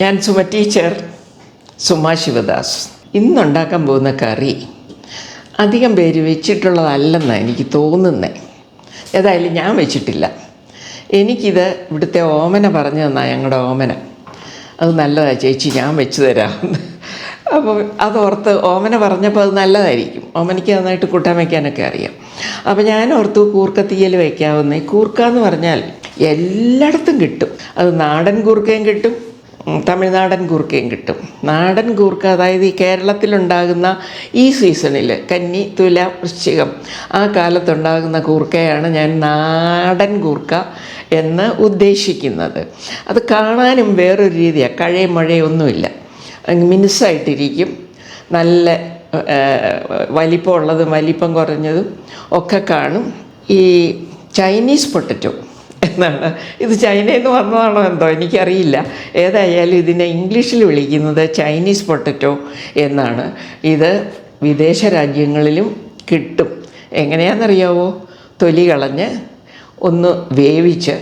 ഞാൻ സുമ ടീച്ചർ സുമ ശിവദാസ്. ഇന്നുണ്ടാക്കാൻ പോകുന്ന കറി അധികം പേര് വെച്ചിട്ടുള്ളതല്ലെന്നാണ് എനിക്ക് തോന്നുന്നത് ഏതായാലും ഞാൻ വെച്ചിട്ടില്ല. എനിക്കിത് ഇവിടുത്തെ ഓമന പറഞ്ഞു തന്നാ ഞങ്ങളുടെ ഓമന. അത് നല്ലതാണ് ചേച്ചി ഞാൻ വെച്ച് തരാമെന്ന് അപ്പോൾ അതോർത്ത് ഓമന പറഞ്ഞപ്പോൾ അത് നല്ലതായിരിക്കും. ഓമനയ്ക്ക് നന്നായിട്ട് കൂട്ടാൻ വയ്ക്കാനൊക്കെ അറിയാം. അപ്പോൾ ഞാൻ ഓർത്തു കൂർക്ക തീയൽ വയ്ക്കാവുന്ന കൂർക്ക എന്ന് പറഞ്ഞാൽ എല്ലായിടത്തും കിട്ടും. അത് നാടൻ കൂർക്കയും കിട്ടും തമിഴ്നാടൻ കൂർക്കയും കിട്ടും. നാടൻ കൂർക്ക അതായത് ഈ കേരളത്തിലുണ്ടാകുന്ന ഈ സീസണിൽ കന്നി തുല വൃശ്ചികം ആ കാലത്തുണ്ടാകുന്ന കൂർക്കയാണ് ഞാൻ നാടൻ കൂർക്ക എന്ന് ഉദ്ദേശിക്കുന്നത്. അത് കാണാനും വേറൊരു രീതിയാണ് കഴയും മഴയൊന്നുമില്ല മിനുസായിട്ടിരിക്കും. നല്ല വലിപ്പമുള്ളതും വലിപ്പം കുറഞ്ഞതും ഒക്കെ കാണും. ഈ ചൈനീസ് പൊട്ടറ്റോ എന്നാണ്. ഇത് ചൈനയിൽ നിന്ന് വന്നതാണോ എന്തോ? എനിക്കറിയില്ല. ഏതായാലും ഇതിനെ ഇംഗ്ലീഷിൽ വിളിക്കുന്നത് ചൈനീസ് പൊട്ടറ്റോ എന്നാണ്. ഇത് വിദേശ രാജ്യങ്ങളിലും കിട്ടും. എങ്ങനെയാണെന്നറിയാവോ? തൊലി കളഞ്ഞ് ഒന്ന് വേവിച്ച്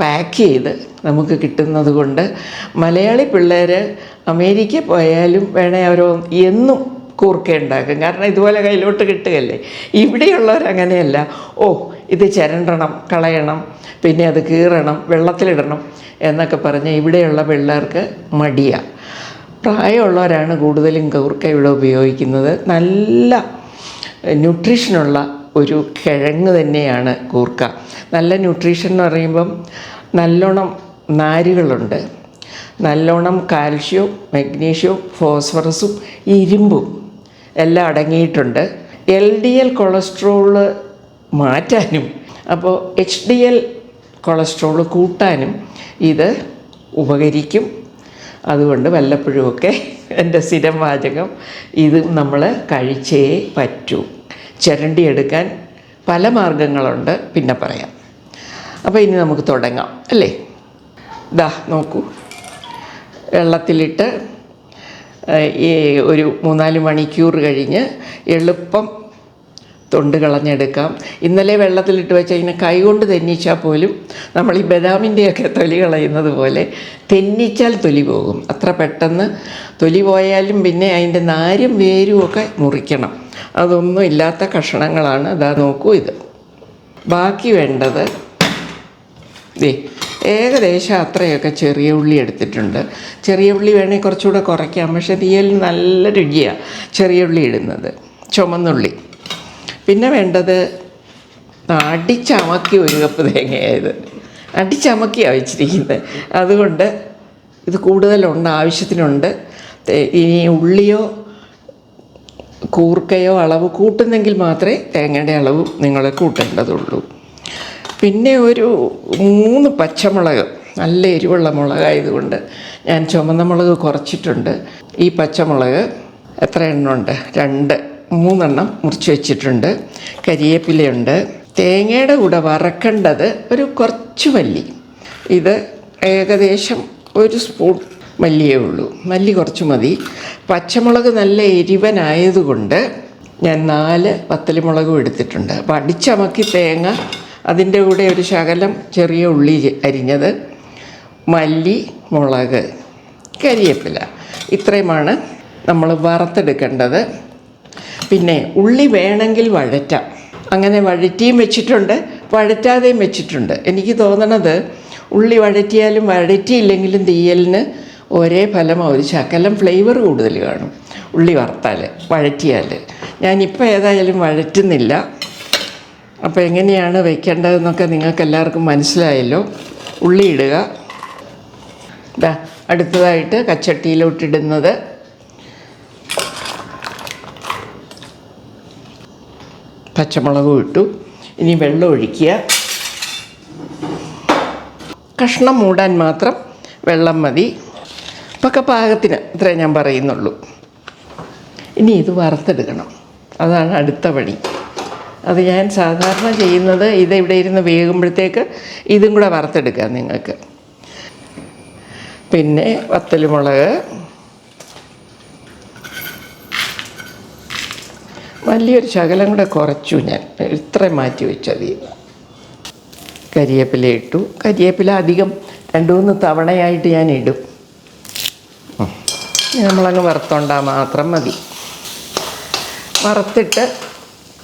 പാക്ക് ചെയ്ത് നമുക്ക് കിട്ടുന്നത് കൊണ്ട് മലയാളി പിള്ളേർ അമേരിക്ക പോയാലും വേണേ അവരോ എന്നും കൂർക്ക ഉണ്ടാക്കും കാരണം ഇതുപോലെ കയ്യിലോട്ട് കിട്ടുകയല്ലേ? ഇവിടെയുള്ളവർ അങ്ങനെയല്ല. ഓ ഇത് ചിരണ്ടണം കളയണം പിന്നെ അത് കീറണം വെള്ളത്തിലിടണം എന്നൊക്കെ പറഞ്ഞ് ഇവിടെയുള്ള പിള്ളേർക്ക് മടിയാണ് പ്രായമുള്ളവരാണ് കൂടുതലും കൂർക്ക ഇവിടെ ഉപയോഗിക്കുന്നത്. നല്ല ന്യൂട്രീഷനുള്ള ഒരു കിഴങ്ങ് തന്നെയാണ് കൂർക്ക. നല്ല ന്യൂട്രീഷൻ എന്ന് പറയുമ്പം നല്ലോണം നാരുകളുണ്ട്. നല്ലോണം കാൽഷ്യവും മഗ്നീഷ്യവും ഫോസ്ഫറസും ഇരുമ്പും എല്ലാം അടങ്ങിയിട്ടുണ്ട്. എൽ ഡി എൽ കൊളസ്ട്രോൾ മാറ്റാനും അപ്പോൾ എച്ച് ഡി എൽ കൊളസ്ട്രോൾ കൂട്ടാനും ഇത് ഉപകരിക്കും. അതുകൊണ്ട് വല്ലപ്പോഴുമൊക്കെ എന്റെ സ്ഥിരം വാചകം ഇത് നമ്മൾ കഴിച്ചേ പറ്റൂ. ചിരണ്ടിയെടുക്കാൻ പല മാർഗങ്ങളുണ്ട് പിന്നെ പറയാം. അപ്പോൾ ഇനി നമുക്ക് തുടങ്ങാം അല്ലേ? ദാ നോക്കൂ. വെള്ളത്തിലിട്ട് ഈ ഒരു മൂന്നാൽ മണിക്കൂർ കഴിഞ്ഞ് എളുപ്പം തൊണ്ട് കളഞ്ഞെടുക്കാം. ഇന്നലെ വെള്ളത്തിലിട്ട് വെച്ച് അതിനെ കൈകൊണ്ട് തെന്നിച്ചാൽ പോലും നമ്മൾ ഈ ബദാമിന്റെയൊക്കെ തൊലി കളയുന്നത് പോലെ തെന്നിച്ചാൽ തൊലി പോകും. അത്ര പെട്ടെന്ന് തൊലി പോയാലും പിന്നെ അതിന്റെ നാരും വേരും ഒക്കെ മുറിക്കണം. അതൊന്നും ഇല്ലാത്ത കഷണങ്ങളാണ്. അതാ നോക്കൂ ഇത്. ബാക്കി വേണ്ടത് ദേ ഏകദേശം അത്രയൊക്കെ ചെറിയ ഉള്ളി എടുത്തിട്ടുണ്ട്. ചെറിയ ഉള്ളി വേണേൽ കുറച്ചുകൂടെ കുറയ്ക്കാം. പക്ഷേ തീയൽ നല്ല രുചിയാണ് ചെറിയ ഉള്ളി ഇടുന്നത്. ചുമന്നുള്ളി. പിന്നെ വേണ്ടത് അടിച്ചമക്കി ഒരു കപ്പ് തേങ്ങയായത്. അടിച്ചമക്കിയാണ് വെച്ചിരിക്കുന്നത്. അതുകൊണ്ട് ഇത് കൂടുതലുണ്ട് ആവശ്യത്തിനുണ്ട്. ഇനി ഉള്ളിയോ കൂർക്കയോ അളവ് കൂട്ടുന്നെങ്കിൽ മാത്രമേ തേങ്ങയുടെ അളവ് നിങ്ങൾ കൂട്ടേണ്ടതുള്ളൂ. പിന്നെ ഒരു മൂന്ന് പച്ചമുളക് നല്ല എരിവുള്ള മുളകായതുകൊണ്ട് ഞാൻ ചുമന്ന മുളക് കുറച്ചിട്ടുണ്ട്. ഈ പച്ചമുളക് എത്ര എണ്ണമുണ്ട്? രണ്ട് മൂന്നെണ്ണം മുറിച്ച് വെച്ചിട്ടുണ്ട്. കരിയേപ്പിലയുണ്ട്. തേങ്ങയുടെ കൂടെ വറക്കേണ്ടത് ഒരു കുറച്ച് മല്ലി. ഇത് ഏകദേശം ഒരു സ്പൂൺ മല്ലിയേ ഉള്ളൂ. മല്ലി കുറച്ച് മതി. പച്ചമുളക് നല്ല എരിവനായതുകൊണ്ട് ഞാൻ നാല് വത്തലിമുളകും എടുത്തിട്ടുണ്ട്. അപ്പം അടിച്ചമക്കി തേങ്ങ അതിന്റെ കൂടെ ഒരു ശകലം ചെറിയ ഉള്ളി അരിഞ്ഞത് മല്ലി മുളക് കരിയേപ്പില. ഇത്രയുമാണ് നമ്മൾ വറുത്തെടുക്കേണ്ടത്. പിന്നെ ഉള്ളി വേണമെങ്കിൽ വഴറ്റാം. അങ്ങനെ വഴറ്റിയും വെച്ചിട്ടുണ്ട് വഴറ്റാതെയും വെച്ചിട്ടുണ്ട്. എനിക്ക് തോന്നണത് ഉള്ളി വഴറ്റിയാലും വഴറ്റിയില്ലെങ്കിലും തീയലിന് ഒരേ ഫലം ഒരു ശകലം ഫ്ലേവർ കൂടുതൽ കാണും. ഉള്ളി വറുത്താൽ വഴറ്റിയാൽ ഞാനിപ്പോൾ ഏതായാലും വഴറ്റുന്നില്ല. അപ്പോൾ എങ്ങനെയാണ് വയ്ക്കേണ്ടതെന്നൊക്കെ നിങ്ങൾക്ക് എല്ലാവർക്കും മനസ്സിലായല്ലോ. ഉള്ളി ഇടുക. ഇതാ അടുത്തതായിട്ട് കച്ചട്ടിയിലോട്ടിടുന്നത്. പച്ചമുളകും ഇട്ടു. ഇനി വെള്ളം ഒഴിക്കുക. കഷ്ണം മൂടാൻ മാത്രം വെള്ളം മതി. ഇപ്പൊക്കെ പാകത്തിന് ഇത്രേ ഞാൻ പറയുന്നുള്ളൂ. ഇനി ഇത് വറുത്തെടുക്കണം. അതാണ് അടുത്ത പണി അത് ഞാൻ സാധാരണ ചെയ്യുന്നത് ഇത് ഇവിടെ ഇരുന്ന് വേകുമ്പോഴത്തേക്ക് ഇതും കൂടെ വറുത്തെടുക്കാം നിങ്ങൾക്ക്. പിന്നെ വത്തലുമുളക്. വലിയൊരു ശകലം കൂടെ കുറച്ചു ഞാൻ. ഇത്രയും മാറ്റി വെച്ചത് കരിയേപ്പില ഇട്ടു. കരിയേപ്പില അധികം രണ്ട് മൂന്ന് തവണയായിട്ട് ഞാൻ ഇടും. നമ്മളങ്ങ് വറുത്തോണ്ടാൽ മാത്രം മതി. വറുത്തിട്ട്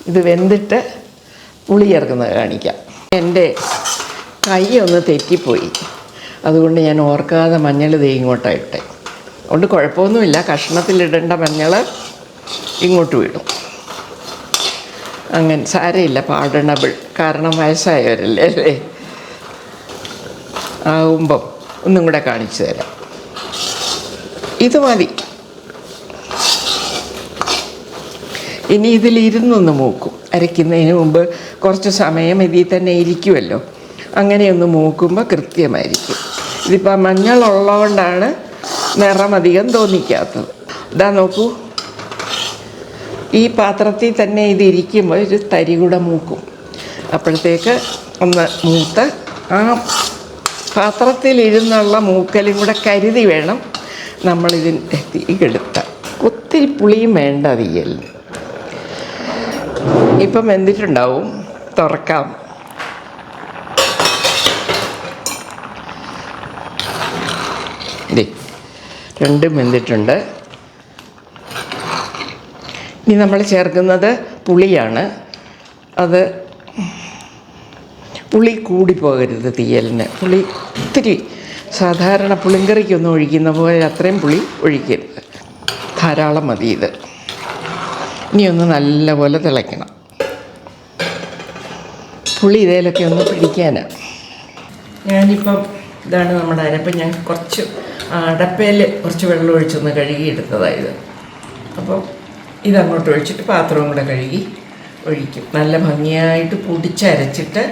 ഇത് വെന്തിട്ട് പുളി ചേർക്കുന്നത് കാണിക്കാം. എന്റെ കൈ ഒന്ന് തെറ്റിപ്പോയി. അതുകൊണ്ട് ഞാൻ ഓർക്കാതെ മഞ്ഞൾ ദേ ഇങ്ങോട്ടാണ് ഇട്ടെ. അതുകൊണ്ട് കുഴപ്പമൊന്നുമില്ല. കഷ്ണത്തിലിടേണ്ട മഞ്ഞൾ ഇങ്ങോട്ട് വിടും. അങ്ങനെ സാരമില്ല പാടണബിൾ കാരണം വയസ്സായവരല്ലേ അല്ലേ? ആവുമ്പം ഒന്നും കൂടെ കാണിച്ചു തരാം. ഇത് മതി. ഇനി ഇതിലിരുന്നൊന്ന് മൂക്കും. അരയ്ക്കുന്നതിന് മുമ്പ് കുറച്ച് സമയം ഇതിൽ തന്നെ ഇരിക്കുമല്ലോ അങ്ങനെയൊന്ന് മൂക്കുമ്പോൾ കൃത്യമായിരിക്കും. ഇതിപ്പോൾ മഞ്ഞളുള്ളതുകൊണ്ടാണ് നിറം അധികം തോന്നിക്കാത്തത്. ഇതാ നോക്കൂ. ഈ പാത്രത്തിൽ തന്നെ ഇത് ഇരിക്കുമ്പോൾ ഒരു തരി കൂടെ മൂക്കും. അപ്പോഴത്തേക്ക് ഒന്ന് മൂത്ത് ആ പാത്രത്തിലിരുന്നുള്ള മൂക്കലും കൂടെ കരുതി വേണം നമ്മളിതിന്റെ തീ കെടുത്താൽ ഒത്തിരി പുളിയും വേണ്ട തീയലിന് ഇപ്പം വെന്തിട്ടുണ്ടാവും. തുറക്കാം. രണ്ടും വെന്തിട്ടുണ്ട്. ഇനി നമ്മൾ ചേർക്കുന്നത് പുളിയാണ്. അത് പുളി കൂടിപ്പോകരുത് തീയലിന്. പുളി ഒത്തിരി സാധാരണ പുളിങ്കറിക്കൊന്നും ഒഴിക്കുന്ന പോലെ അത്രയും പുളി ഒഴിക്കരുത്. ധാരാളം മതി ഇത്. ഇനി ഒന്ന് നല്ലപോലെ തിളയ്ക്കണം. പുളി ഇതേലൊക്കെ ഒന്ന് പിടിക്കാനാണ് ഞാനിപ്പം ഇതാണ് നമ്മുടെ അരപ്പം ഞാൻ കുറച്ച് അടപ്പയിൽ കുറച്ച് വെള്ളം ഒഴിച്ചൊന്ന് കഴുകിയെടുത്തതായത് അപ്പം ഇതങ്ങോട്ട് ഒഴിച്ചിട്ട് പാത്രവും കൂടെ കഴുകി ഒഴിക്കും. നല്ല ഭംഗിയായിട്ട് പൊടിച്ചരച്ചിട്ട്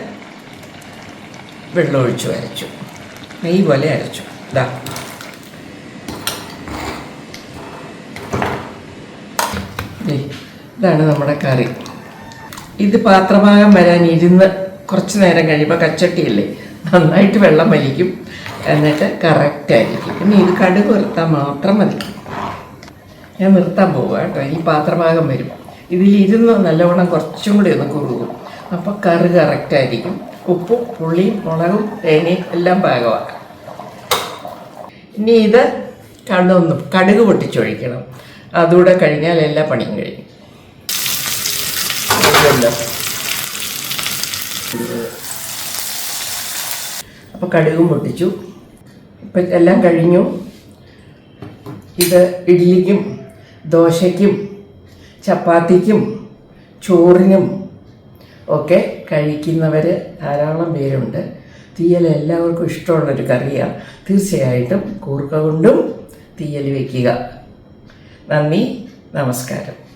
വെള്ളം ഒഴിച്ചു അരച്ചു. നെയ്യ് പോലെ അരച്ചു. ഇതാ ദേ, ഇതാണ് നമ്മുടെ കറി. ഇത് പാത്രഭാഗം വരാൻ ഇരുന്ന് കുറച്ച് നേരം കഴിയുമ്പോൾ കച്ചട്ടിയല്ലേ? നന്നായിട്ട് വെള്ളം വലിക്കും. എന്നിട്ട് കറക്റ്റ് ആയിരിക്കും. പിന്നെ ഇത് കടുക് നിർത്താൻ മാത്രം മതി. ഞാൻ നിർത്താൻ പോവുക കേട്ടോ. ഈ പാത്രഭാഗം വരും. ഇതിലിരുന്ന് നല്ലവണ്ണം കുറച്ചും കൂടി ഒന്ന് കുറുകും. അപ്പോൾ കറി കറക്റ്റ് ആയിരിക്കും. ഉപ്പും പുളിയും മുളകും തേങ്ങയും എല്ലാം പാകമാണ് ഇനി ഇത് കണ്ണൊന്നും കടുക് പൊട്ടിച്ചൊഴിക്കണം. അതുകൂടെ കഴിഞ്ഞാൽ എല്ലാ പണിയും കഴിയും. ഇതുണ്ടോ? അപ്പോൾ കടുകും പൊട്ടിച്ചു. ഇപ്പം എല്ലാം കഴിഞ്ഞു. ഇത് ഇഡ്ലിക്കും ദോശയ്ക്കും ചപ്പാത്തിക്കും ചോറിനും ഒക്കെ കഴിക്കുന്നവർ ധാരാളം പേരുണ്ട്. തീയൽ എല്ലാവർക്കും ഇഷ്ടമുള്ളൊരു കറിയാണ്. തീർച്ചയായിട്ടും കൂർക്ക കൊണ്ടും തീയൽ വയ്ക്കുക നന്ദി നമസ്കാരം.